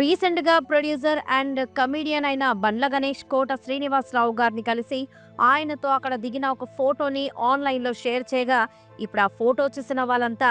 రీసెంట్గా producer and comedian అయిన బండ్ల గణేష్ కోట శ్రీనివాసరావు గారిని కలిసి ఆయనతో అక్కడ దిగిన ఒక ఫోటోని ఆన్లైన్లో షేర్ చేయగా ఇప్పుడు ఆ ఫోటో చూసిన వాళ్ళంతా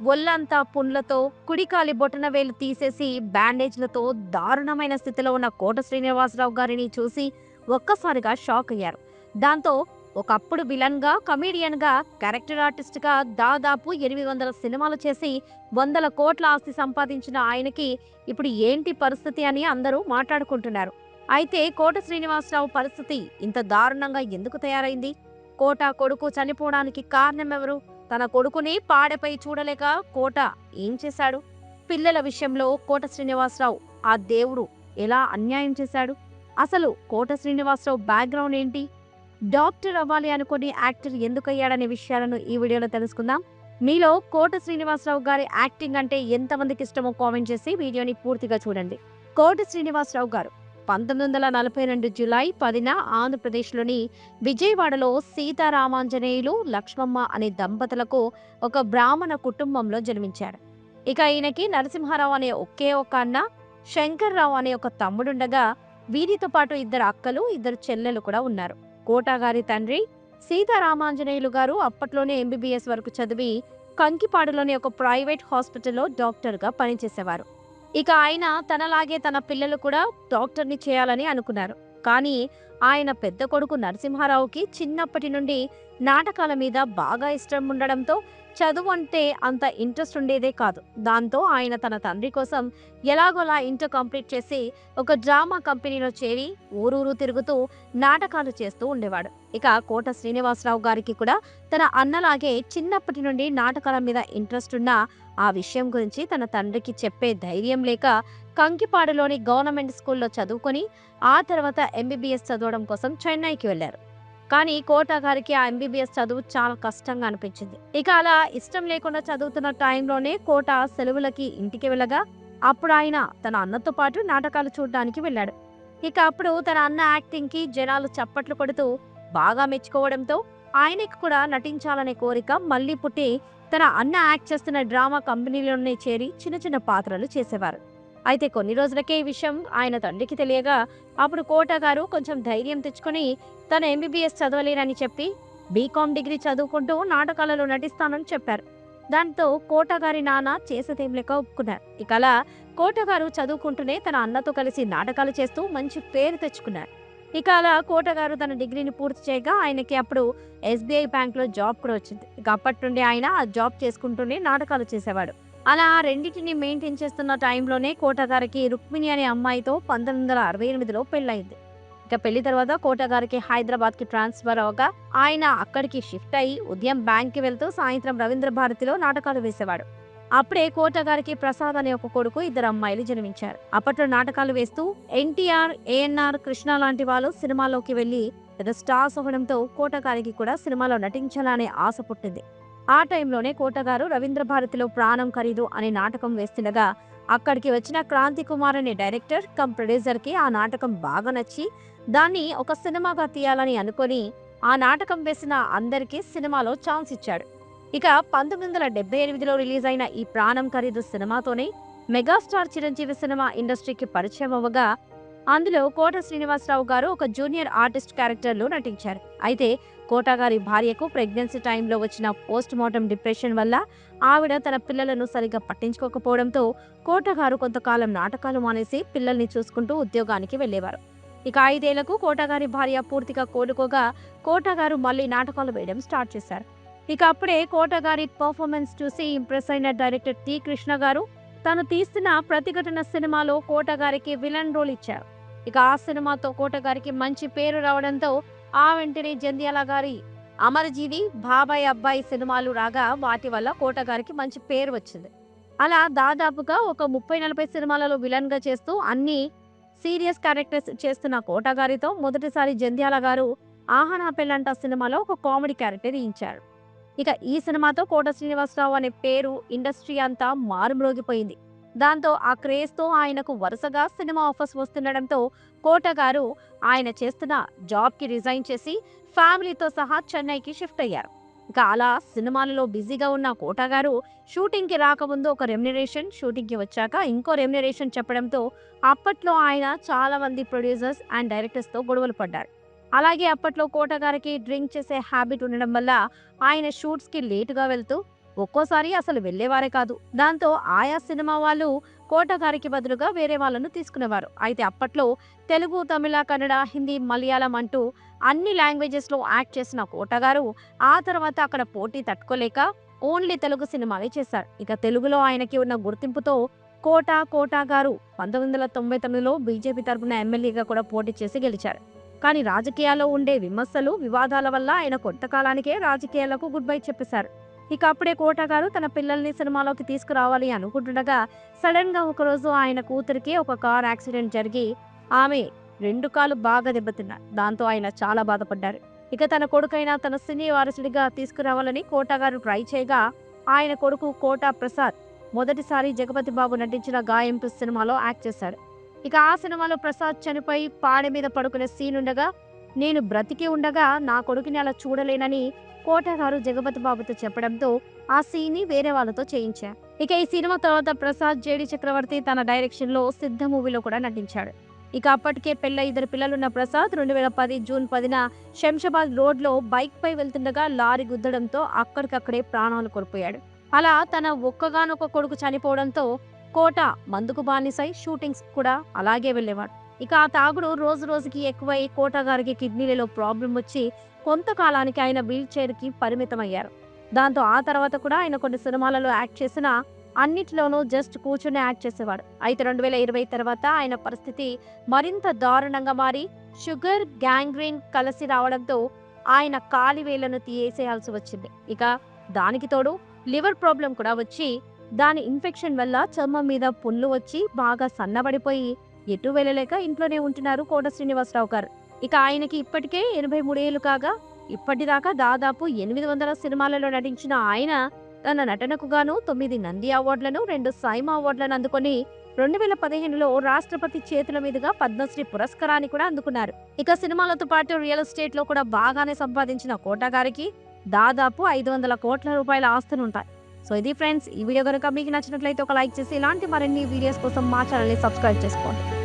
ఒళ్ళంతా పుండ్లతో కుడికాలి బొటన వేలు తీసేసి బ్యాండేజ్లతో దారుణమైన స్థితిలో ఉన్న కోట శ్రీనివాసరావు గారిని చూసి ఒక్కసారిగా షాక్ అయ్యారు. దాంతో ఒకప్పుడు విలన్గా కమీడియన్గా క్యారెక్టర్ ఆర్టిస్ట్గా దాదాపు ఎనిమిది వందల సినిమాలు చేసి వందల కోట్ల ఆస్తి సంపాదించిన ఆయనకి ఇప్పుడు ఏంటి పరిస్థితి అని అందరూ మాట్లాడుకుంటున్నారు. అయితే కోట శ్రీనివాసరావు పరిస్థితి ఇంత దారుణంగా ఎందుకు తయారైంది? కోట కొడుకు చనిపోవడానికి కారణం ఎవరు తన కొడుకుని పాడెపై చూడలేక కోట ఏం చేశాడు? పిల్లల విషయంలో కోట శ్రీనివాసరావు ఆ దేవుడు ఎలా అన్యాయం చేశాడు? అసలు కోట శ్రీనివాసరావు బ్యాక్గ్రౌండ్ ఏంటి? డాక్టర్ అవ్వాలి అనుకుని యాక్టర్ ఎందుకయ్యాడనే విషయాలను ఈ వీడియోలో తెలుసుకుందాం. మీలో కోట శ్రీనివాసరావు గారి యాక్టింగ్ అంటే ఎంతమందికి ఇష్టమో కామెంట్ చేసి వీడియోని పూర్తిగా చూడండి. కోట శ్రీనివాసరావు గారు పంతొమ్మిది వందల నలభై రెండు జులై పదిన ఆంధ్రప్రదేశ్లోని విజయవాడలో సీతారామాంజనేయులు లక్ష్మమ్మ అనే దంపతులకు ఒక బ్రాహ్మణ కుటుంబంలో జన్మించాడు ఇక ఈయనకి నరసింహారావు అనే ఒకే ఒక అన్న శంకర్రావు అనే ఒక తమ్ముడుండగా వీరితో పాటు ఇద్దరు అక్కలు ఇద్దరు చెల్లెలు కూడా ఉన్నారు. కోటాగారి తండ్రి సీతారామాంజనేయులు గారు అప్పట్లోనే ఎంబీబీఎస్ వరకు చదివి కంకిపాడులోని ఒక ప్రైవేట్ హాస్పిటల్లో డాక్టర్గా పనిచేసేవారు. ఇక ఆయన తనలాగే తన పిల్లలు కూడా డాక్టర్ని చేయాలని అనుకున్నారు. కానీ ఆయన పెద్ద కొడుకు నరసింహారావుకి చిన్నప్పటి నుండి నాటకాల మీద బాగా ఇష్టం ఉండడంతో చదువు అంటే అంత ఇంట్రెస్ట్ ఉండేదే కాదు. దాంతో ఆయన తన తండ్రి కోసం ఎలాగోలా ఇంటర్ కంప్లీట్ చేసి ఒక డ్రామా కంపెనీలో చేరి ఊరూరు తిరుగుతూ నాటకాలు చేస్తూ ఉండేవాడు. ఇక కోట శ్రీనివాసరావు గారికి కూడా తన అన్నలాగే చిన్నప్పటి నుండి నాటకాల మీద ఇంట్రెస్ట్ ఉన్న ఆ విషయం గురించి తన తండ్రికి చెప్పే ధైర్యం లేక కంకిపాడులోని గవర్నమెంట్ స్కూల్లో చదువుకొని ఆ తర్వాత ఎంబీబీఎస్ చదవడం కోసం చెన్నైకి వెళ్ళారు కానీ కోట గారికి ఆ ఎంబీబీఎస్ చదువు చాలా కష్టంగా అనిపించింది. ఇక అలా ఇష్టం లేకుండా చదువుతున్న టైంలోనే కోట సెలవులకి ఇంటికి వెళ్ళగా అప్పుడు ఆయన తన అన్నతో పాటు నాటకాలు చూడడానికి వెళ్ళాడు. ఇక అప్పుడు తన అన్న యాక్టింగ్కి జనాలు చప్పట్లు కొడుతూ బాగా మెచ్చుకోవడంతో ఆయనకి కూడా నటించాలనే కోరిక మళ్ళీ పుట్టి తన అన్న యాక్ట్ చేస్తున్న డ్రామా కంపెనీలోనే చేరి చిన్న చిన్న పాత్రలు చేసేవారు. అయితే కొన్ని రోజులకే ఈ విషయం ఆయన తండ్రికి తెలియగా అప్పుడు కోట గారు కొంచెం ధైర్యం తెచ్చుకొని తన ఎంబీబీఎస్ చదవలేనని చెప్పి బీకామ్ డిగ్రీ చదువుకుంటూ నాటకాలలో నటిస్తానని చెప్పారు. దాంతో కోట గారి నాన్న చేసేదేం లెక్క ఒప్పుకున్నారు. ఇక అలా కోట గారు చదువుకుంటూనే తన అన్నతో కలిసి నాటకాలు చేస్తూ మంచి పేరు తెచ్చుకున్నారు. ఇక అలా కోటగారు తన డిగ్రీని పూర్తి చేయగా ఆయనకి అప్పుడు ఎస్బీఐ బ్యాంక్లో జాబ్ కూడా వచ్చింది. ఇక అప్పటి నుండి ఆయన ఆ జాబ్ చేసుకుంటూనే నాటకాలు చేసేవాడు. అలా రెండింటిని మెయింటైన్ చేస్తున్న టైంలోనే కోటగారికి రుక్మిణి అనే అమ్మాయితో పంతొమ్మిది వందల అరవై ఎనిమిదిలో పెళ్ళయింది. ఇక పెళ్ళి తర్వాత కోటగారికి హైదరాబాద్కి ట్రాన్స్ఫర్ అవగా ఆయన అక్కడికి షిఫ్ట్ అయ్యి ఉదయం బ్యాంక్కి వెళ్తూ సాయంత్రం రవీంద్ర భారతిలో నాటకాలు వేసేవాడు. అప్పుడే కోటగారికి ప్రసాద్ అనే ఒక కొడుకు ఇద్దరు అమ్మాయిలు జన్మించారు. అప్పట్లో నాటకాలు వేస్తూ ఎన్టీఆర్ ఏఎన్ఆర్ కృష్ణ లాంటి వాళ్ళు సినిమాలోకి వెళ్ళి పెద్ద స్టార్స్ అవ్వడంతో కోటగారికి కూడా సినిమాలో నటించాలనే ఆశ పుట్టింది. ఆ టైంలోనే కోటగారు రవీంద్ర భారతిలో ప్రాణం ఖరీదు అనే నాటకం వేస్తుండగా అక్కడికి వచ్చిన క్రాంతి కుమార్ అనే డైరెక్టర్ కమ్ ప్రొడ్యూసర్కి ఆ నాటకం బాగా నచ్చి దాన్ని ఒక సినిమాగా తీయాలని అనుకొని ఆ నాటకం వేసిన అందరికీ సినిమాలో ఛాన్స్ ఇచ్చాడు. ఇక పంతొమ్మిది వందల డెబ్బై ఎనిమిదిలో రిలీజ్ అయిన ఈ ప్రాణం ఖరీదు సినిమాతోనే మెగాస్టార్ చిరంజీవి సినిమా ఇండస్ట్రీకి పరిచయం అవ్వగా అందులో కోట శ్రీనివాసరావు గారు ఒక జూనియర్ ఆర్టిస్ట్ క్యారెక్టర్లో నటించారు. అయితే కోట గారి భార్యకు ప్రెగ్నెన్సీ టైంలో వచ్చిన పోస్ట్ మార్టం డిప్రెషన్ వల్ల ఆవిడ తన పిల్లలను సరిగ్గా పట్టించుకోకపోవడంతో కోట గారు కొంతకాలం నాటకాలు మానేసి పిల్లల్ని చూసుకుంటూ ఉద్యోగానికి వెళ్ళేవారు. ఇక ఐదేళ్ళకు కోటగారి భార్య పూర్తిగా కోలుకోగా కోటగారు మళ్ళీ నాటకాలు వేయడం స్టార్ట్ చేశారు. ఇక అప్పుడే కోటగారి పర్ఫార్మెన్స్ చూసి ఇంప్రెస్ అయిన డైరెక్టర్ టి కృష్ణ గారు తను తీస్తున్న ప్రతిఘటన సినిమాలో కోటగారికి విలన్ రోల్ ఇచ్చారు. ఇక ఆ సినిమాతో కోటగారికి మంచి పేరు రావడంతో ఆ వెంటనే జంధ్యాల గారి అమరజీవి బాబాయ్ అబ్బాయి సినిమాలు రాగా వాటి వల్ల కోటగారికి మంచి పేరు వచ్చింది. అలా దాదాపుగా ఒక ముప్పై నలభై సినిమాలలో విలన్గా చేస్తూ అన్ని సీరియస్ క్యారెక్టర్స్ చేస్తున్న కోటగారితో మొదటిసారి జంధ్యాల గారు ఆహనా పెళ్ళంట సినిమాలో ఒక కామెడీ క్యారెక్టర్ ఇచ్చారు. ఇక ఈ సినిమాతో కోట శ్రీనివాసరావు అనే పేరు ఇండస్ట్రీ అంతా మారుమ్రోగిపోయింది. దాంతో ఆ క్రేజ్తో ఆయనకు వరుసగా సినిమా ఆఫర్స్ వస్తుండడంతో కోట గారు ఆయన చేస్తున్న జాబ్కి రిజైన్ చేసి ఫ్యామిలీతో సహా చెన్నైకి షిఫ్ట్ అయ్యారు. ఇక అలా సినిమాలలో బిజీగా ఉన్న కోట గారు షూటింగ్కి రాకముందు ఒక రెమ్యునరేషన్ షూటింగ్కి వచ్చాక ఇంకో రెమ్యునరేషన్ చెప్పడంతో అప్పట్లో ఆయన చాలామంది ప్రొడ్యూసర్స్ అండ్ డైరెక్టర్స్తో గొడవలు పడ్డారు. అలాగే అప్పట్లో కోటగారికి డ్రింక్ చేసే హ్యాబిట్ ఉండడం వల్ల ఆయన షూట్స్కి లేటుగా వెళ్తూ ఒక్కోసారి అసలు వెళ్ళేవారే కాదు. దాంతో ఆయా సినిమా వాళ్ళు కోటగారికి బదులుగా వేరే వాళ్ళను తీసుకునేవారు. అయితే అప్పట్లో తెలుగు తమిళ కన్నడ హిందీ మలయాళం అంటూ అన్ని లాంగ్వేజెస్లో యాక్ట్ చేసిన కోటగారు ఆ తర్వాత అక్కడ పోటీ తట్టుకోలేక ఓన్లీ తెలుగు సినిమాలే చేశారు. ఇక తెలుగులో ఆయనకి ఉన్న గుర్తింపుతో కోట కోట గారు పంతొమ్మిది వందల తొంభై తొమ్మిదిలో బీజేపీ తరపున ఎమ్మెల్యేగా కూడా పోటీ చేసి గెలిచారు. కానీ రాజకీయాల్లో ఉండే విమర్శలు వివాదాల వల్ల ఆయన కొంతకాలానికే రాజకీయాలకు గుడ్ బై చెప్పేశారు. ఇక అప్పుడే కోట గారు తన పిల్లల్ని సినిమాలోకి తీసుకురావాలి అనుకుంటుండగా సడన్గా ఒకరోజు ఆయన కూతురికి ఒక కార్ యాక్సిడెంట్ జరిగి ఆమె రెండు కాలు బాగా దెబ్బతిన్నారు దాంతో ఆయన చాలా బాధపడ్డారు. ఇక తన కొడుకైన తన సినీ వారసుడిగా తీసుకురావాలని కోట గారు ట్రై చేయగా ఆయన కొడుకు కోట ప్రసాద్ మొదటిసారి జగపతి బాబు నటించిన గాయంపు సినిమాలో యాక్ట్ చేశారు. ఇక ఆ సినిమాలో ప్రసాద్ చనిపోయి పాడె మీద పడుకునే సీన్ ఉండగా నేను బ్రతికి ఉండగా నా కొడుకుని అలా చూడలేనని కోటగారు జగపతి బాబుతో చెప్పడంతో ఆ సీన్ని వేరే వాళ్ళతో చేయించా. ఇక ఈ సినిమా తర్వాత ప్రసాద్ జేడి చక్రవర్తి తన డైరెక్షన్లో సిద్ధ మూవీలో కూడా నటించాడు. ఇక అప్పటికే పెళ్ళ ఇద్దరు పిల్లలున్న ప్రసాద్ రెండు వేల పది జూన్ పదిన శంషాబాద్ రోడ్లో బైక్ పై వెళ్తుండగా లారీ గుద్దడంతో అక్కడికక్కడే ప్రాణాలు కోల్పోయాడు. అలా తన ఒక్కగానొక్క కొడుకు చనిపోవడంతో కోట మందుకు బానిసై షూటింగ్స్ కూడా అలాగే వెళ్ళేవాడు. ఇక ఆ తాగుడు రోజు రోజుకి ఎక్కువై కోట గారికి కిడ్నీలలో ప్రాబ్లం వచ్చి కొంతకాలానికి ఆయన వీల్ చైర్కి పరిమితమయ్యారు. దాంతో ఆ తర్వాత కూడా ఆయన కొన్ని సినిమాలలో యాక్ట్ చేసిన అన్నిటిలోనూ జస్ట్ కూర్చుని యాక్ట్ చేసేవాడు. అయితే రెండు వేల ఇరవై తర్వాత ఆయన పరిస్థితి మరింత దారుణంగా మారి షుగర్ గ్యాంగ్రీన్ కలిసి రావడంతో ఆయన కాలి వేళ్ళను తీసేయాల్సి వచ్చింది. ఇక దానికి తోడు లివర్ ప్రాబ్లం కూడా వచ్చి దాని ఇన్ఫెక్షన్ వల్ల చర్మం మీద పుండ్లు వచ్చి బాగా సన్నబడిపోయి ఎటు వెళ్ళలేక ఇంట్లోనే ఉంటున్నారు కోట శ్రీనివాసరావు గారు. ఇక ఆయనకి ఇప్పటికే ఎనభై మూడేళ్ళు కాగా ఇప్పటిదాకా దాదాపు ఎనిమిది వందల సినిమాలలో నటించిన ఆయన తన నటనకు గాను తొమ్మిది నంది అవార్డులను రెండు సైమా అవార్డులను అందుకొని రెండు వేల పదిహేనులో రాష్ట్రపతి చేతుల మీదుగా పద్మశ్రీ పురస్కారాన్ని కూడా అందుకున్నారు. ఇక సినిమాలతో పాటు రియల్ ఎస్టేట్లో కూడా బాగానే సంపాదించిన కోట గారికి దాదాపు ఐదు వందల కోట్ల రూపాయల ఆస్తులు ఉంటాయి సో ఇది ఫ్రెండ్స్ ఈ వీడియో కనుక మీకు నచ్చినట్లయితే ఒక లైక్ చేసి ఇలాంటి మరిన్ని వీడియోస్ కోసం మా ఛానల్ని సబ్స్క్రైబ్ చేసుకోండి.